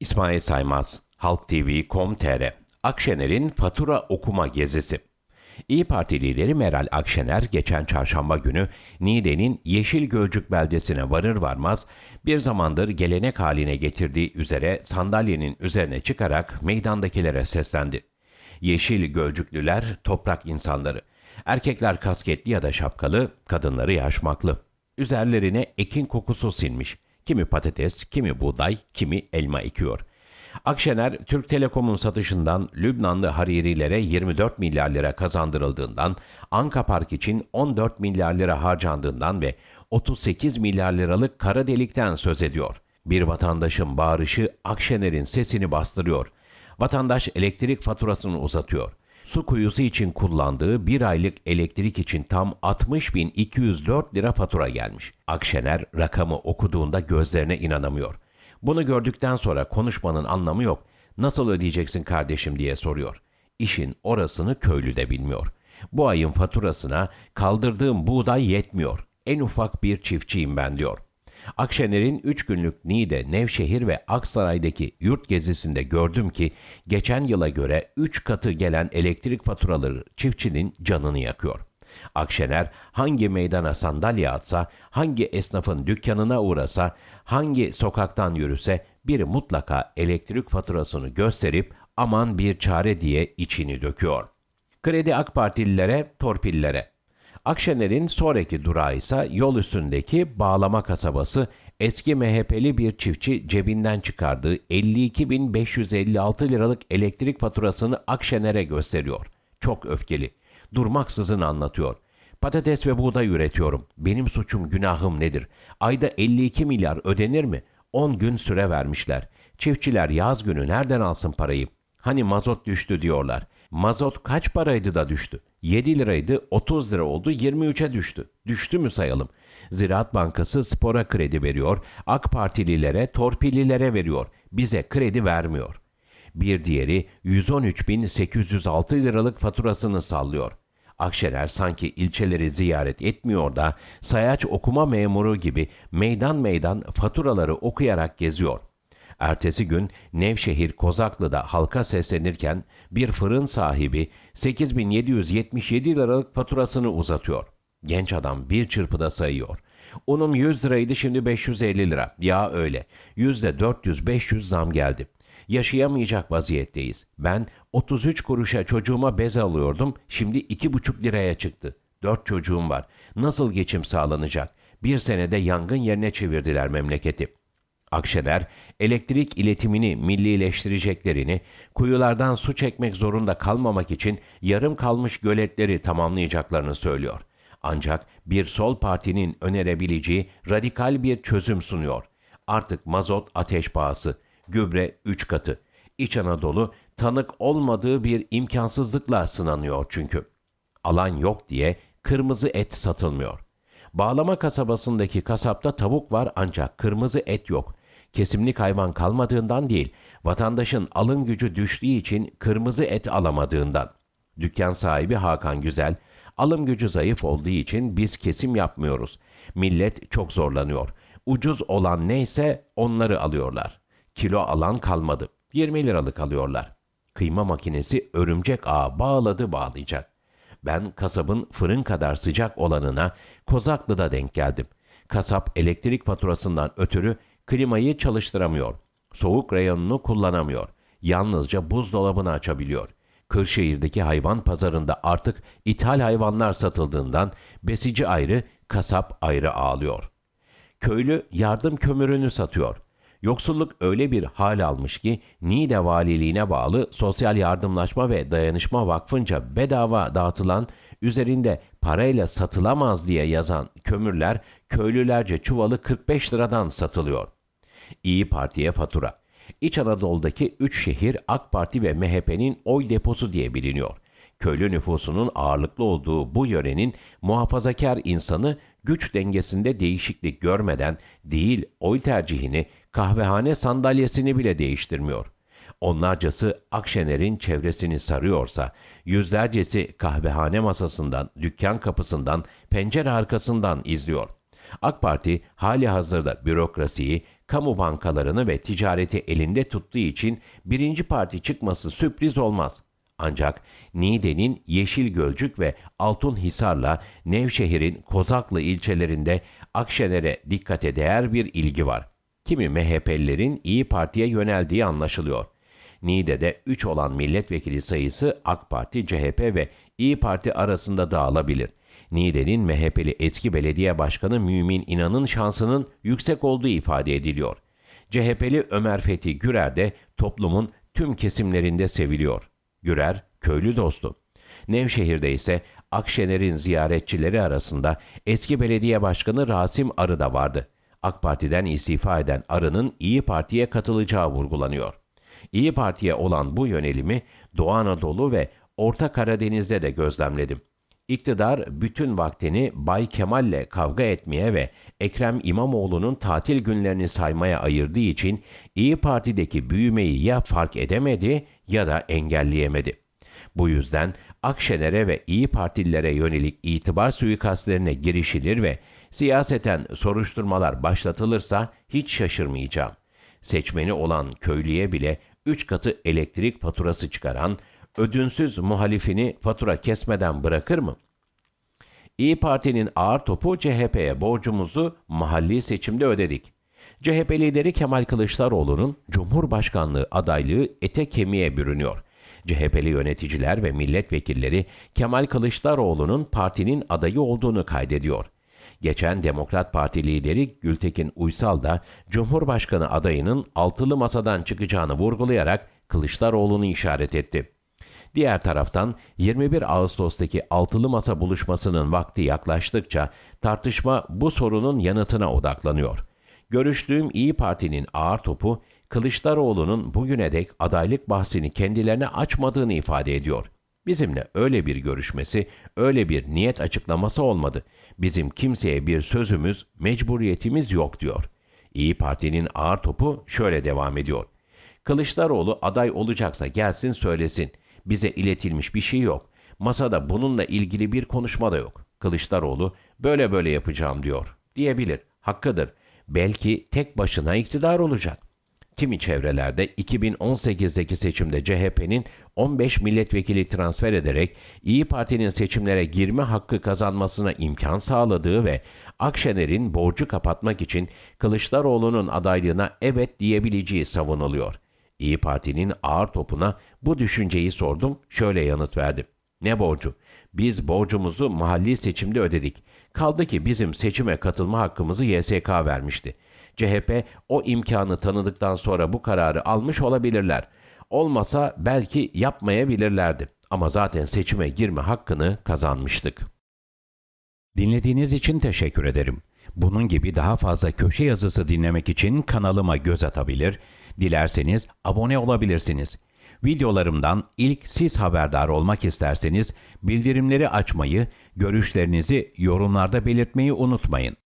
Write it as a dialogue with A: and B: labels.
A: İsmail Saymaz, Halk TV, Com.tr, Akşener'in fatura okuma gezisi. İyi Parti lideri Meral Akşener geçen çarşamba günü Niğde'nin Yeşil Gölcük beldesine varır varmaz bir zamandır gelenek haline getirdiği üzere sandalyenin üzerine çıkarak meydandakilere seslendi. Yeşil Gölcüklüler toprak insanları. Erkekler kasketli ya da şapkalı, kadınları yaşmaklı. Üzerlerine ekin kokusu sinmiş. Kimi patates, kimi buğday, kimi elma ekiyor. Akşener, Türk Telekom'un satışından Lübnanlı Haririlere 24 milyar lira kazandırıldığından, Anka Park için 14 milyar lira harcandığından ve 38 milyar liralık kara delikten söz ediyor. Bir vatandaşın bağırışı Akşener'in sesini bastırıyor. Vatandaş elektrik faturasını uzatıyor. Su kuyusu için kullandığı bir aylık elektrik için tam 60.204 lira fatura gelmiş. Akşener rakamı okuduğunda gözlerine inanamıyor. Bunu gördükten sonra konuşmanın anlamı yok. Nasıl ödeyeceksin kardeşim diye soruyor. İşin orasını köylü de bilmiyor. Bu ayın faturasına kaldırdığım buğday yetmiyor. En ufak bir çiftçiyim ben diyor. Akşener'in 3 günlük Niğde, Nevşehir ve Aksaray'daki yurt gezisinde gördüm ki geçen yıla göre 3 katı gelen elektrik faturaları çiftçinin canını yakıyor. Akşener hangi meydana sandalye atsa, hangi esnafın dükkanına uğrasa, hangi sokaktan yürüse biri mutlaka elektrik faturasını gösterip aman bir çare diye içini döküyor. Kredi AK Partililere, torpillere. Akşener'in sonraki durağı ise yol üstündeki Bağlama kasabası eski MHP'li bir çiftçi cebinden çıkardığı 52.556 liralık elektrik faturasını Akşener'e gösteriyor. Çok öfkeli. Durmaksızın anlatıyor. Patates ve buğday üretiyorum. Benim suçum günahım nedir? Ayda 52 milyar ödenir mi? 10 gün süre vermişler. Çiftçiler yaz günü nereden alsın parayı? Hani mazot düştü diyorlar. Mazot kaç paraydı da düştü? 7 liraydı 30 lira oldu 23'e düştü. Düştü mü sayalım? Ziraat Bankası spora kredi veriyor, AK Partililere, torpillilere veriyor. Bize kredi vermiyor. Bir diğeri 113.806 liralık faturasını sallıyor. Akşener sanki ilçeleri ziyaret etmiyor da sayaç okuma memuru gibi meydan meydan faturaları okuyarak geziyor. Ertesi gün Nevşehir Kozaklı'da halka seslenirken bir fırın sahibi 8777 liralık faturasını uzatıyor. Genç adam bir çırpıda sayıyor. Unum 100 liraydı şimdi 550 lira. Ya öyle. Yüzde 400-500 zam geldi. Yaşayamayacak vaziyetteyiz. Ben 33 kuruşa çocuğuma bez alıyordum. Şimdi 2,5 liraya çıktı. 4 çocuğum var. Nasıl geçim sağlanacak? Bir senede yangın yerine çevirdiler memleketi. Akşener, elektrik iletimini millileştireceklerini, kuyulardan su çekmek zorunda kalmamak için yarım kalmış göletleri tamamlayacaklarını söylüyor. Ancak bir sol partinin önerebileceği radikal bir çözüm sunuyor. Artık mazot ateş pahası, gübre 3 katı. İç Anadolu tanık olmadığı bir imkansızlıkla sınanıyor çünkü. Alan yok diye kırmızı et satılmıyor. Bağlama kasabasındaki kasapta tavuk var ancak kırmızı et yok. Kesimlik hayvan kalmadığından değil, vatandaşın alım gücü düştüğü için kırmızı et alamadığından. Dükkan sahibi Hakan Güzel, alım gücü zayıf olduğu için biz kesim yapmıyoruz. Millet çok zorlanıyor. Ucuz olan neyse onları alıyorlar. Kilo alan kalmadı. 20 liralık alıyorlar. Kıyma makinesi örümcek ağı bağladı bağlayacak. Ben kasabın fırın kadar sıcak olanına Kozaklı'da denk geldim. Kasap elektrik faturasından ötürü klimayı çalıştıramıyor. Soğuk reyonunu kullanamıyor. Yalnızca buzdolabını açabiliyor. Kırşehir'deki hayvan pazarında artık ithal hayvanlar satıldığından besici ayrı, kasap ayrı ağlıyor. Köylü yardım kömürünü satıyor. Yoksulluk öyle bir hal almış ki Niğde Valiliğine bağlı Sosyal Yardımlaşma ve Dayanışma Vakfı'nca bedava dağıtılan üzerinde parayla satılamaz diye yazan kömürler köylülerce çuvalı 45 liradan satılıyor. İyi Parti'ye fatura. İç Anadolu'daki 3 şehir AK Parti ve MHP'nin oy deposu diye biliniyor. Köylü nüfusunun ağırlıklı olduğu bu yörenin muhafazakar insanı güç dengesinde değişiklik görmeden değil oy tercihini kahvehane sandalyesini bile değiştirmiyor. Onlarcası Akşener'in çevresini sarıyorsa, yüzlercesi kahvehane masasından, dükkan kapısından, pencere arkasından izliyor. AK Parti hali hazırda bürokrasiyi, kamu bankalarını ve ticareti elinde tuttuğu için birinci parti çıkması sürpriz olmaz. Ancak Niğde'nin Yeşil Gölcük ve Altunhisar'la Nevşehir'in Kozaklı ilçelerinde Akşener'e dikkate değer bir ilgi var. Kimi MHP'lilerin İyi Parti'ye yöneldiği anlaşılıyor. Niğde'de 3 olan milletvekili sayısı AK Parti, CHP ve İyi Parti arasında dağılabilir. Niğde'nin MHP'li eski belediye başkanı Mümin İnan'ın şansının yüksek olduğu ifade ediliyor. CHP'li Ömer Fethi Gürer de toplumun tüm kesimlerinde seviliyor. Gürer, köylü dostu. Nevşehir'de ise Akşener'in ziyaretçileri arasında eski belediye başkanı Rasim Arı da vardı. AK Parti'den istifa eden Arı'nın İyi Parti'ye katılacağı vurgulanıyor. İyi Parti'ye olan bu yönelimi Doğu Anadolu ve Orta Karadeniz'de de gözlemledim. İktidar bütün vaktini Bay Kemal'le kavga etmeye ve Ekrem İmamoğlu'nun tatil günlerini saymaya ayırdığı için İyi Parti'deki büyümeyi ya fark edemedi ya da engelleyemedi. Bu yüzden Akşener'e ve İyi Partililere yönelik itibar suikastlerine girişilir ve siyaseten soruşturmalar başlatılırsa hiç şaşırmayacağım. Seçmeni olan köylüye bile 3 katı elektrik faturası çıkaran, ödünsüz muhalifini fatura kesmeden bırakır mı? İyi Parti'nin ağır topu CHP'ye borcumuzu mahalli seçimde ödedik. CHP lideri Kemal Kılıçdaroğlu'nun Cumhurbaşkanlığı adaylığı ete kemiğe bürünüyor. CHP'li yöneticiler ve milletvekilleri Kemal Kılıçdaroğlu'nun partinin adayı olduğunu kaydediyor. Geçen Demokrat Parti lideri Gültekin Uysal da Cumhurbaşkanı adayının altılı masadan çıkacağını vurgulayarak Kılıçdaroğlu'nu işaret etti. Diğer taraftan 21 Ağustos'taki altılı masa buluşmasının vakti yaklaştıkça tartışma bu sorunun yanıtına odaklanıyor. Görüştüğüm İyi Parti'nin ağır topu Kılıçdaroğlu'nun bugüne dek adaylık bahsini kendilerine açmadığını ifade ediyor. Bizimle öyle bir görüşmesi, öyle bir niyet açıklaması olmadı. Bizim kimseye bir sözümüz, mecburiyetimiz yok diyor. İyi Parti'nin ağır topu şöyle devam ediyor. Kılıçdaroğlu aday olacaksa gelsin söylesin. Bize iletilmiş bir şey yok. Masada bununla ilgili bir konuşma da yok. Kılıçdaroğlu böyle böyle yapacağım diyor. Diyebilir. Hakkıdır. Belki tek başına iktidar olacak. Kimi çevrelerde 2018'deki seçimde CHP'nin 15 milletvekili transfer ederek İyi Parti'nin seçimlere girme hakkı kazanmasına imkan sağladığı ve Akşener'in borcu kapatmak için Kılıçdaroğlu'nun adaylığına evet diyebileceği savunuluyor. İyi Parti'nin ağır topuna bu düşünceyi sordum, şöyle yanıt verdi. Ne borcu? Biz borcumuzu mahalli seçimde ödedik. Kaldı ki bizim seçime katılma hakkımızı YSK vermişti. CHP o imkanı tanıdıktan sonra bu kararı almış olabilirler. Olmasa belki yapmayabilirlerdi. Ama zaten seçime girme hakkını kazanmıştık. Dinlediğiniz için teşekkür ederim. Bunun gibi daha fazla köşe yazısı dinlemek için kanalıma göz atabilir, dilerseniz abone olabilirsiniz. Videolarımdan ilk siz haberdar olmak isterseniz bildirimleri açmayı, görüşlerinizi yorumlarda belirtmeyi unutmayın.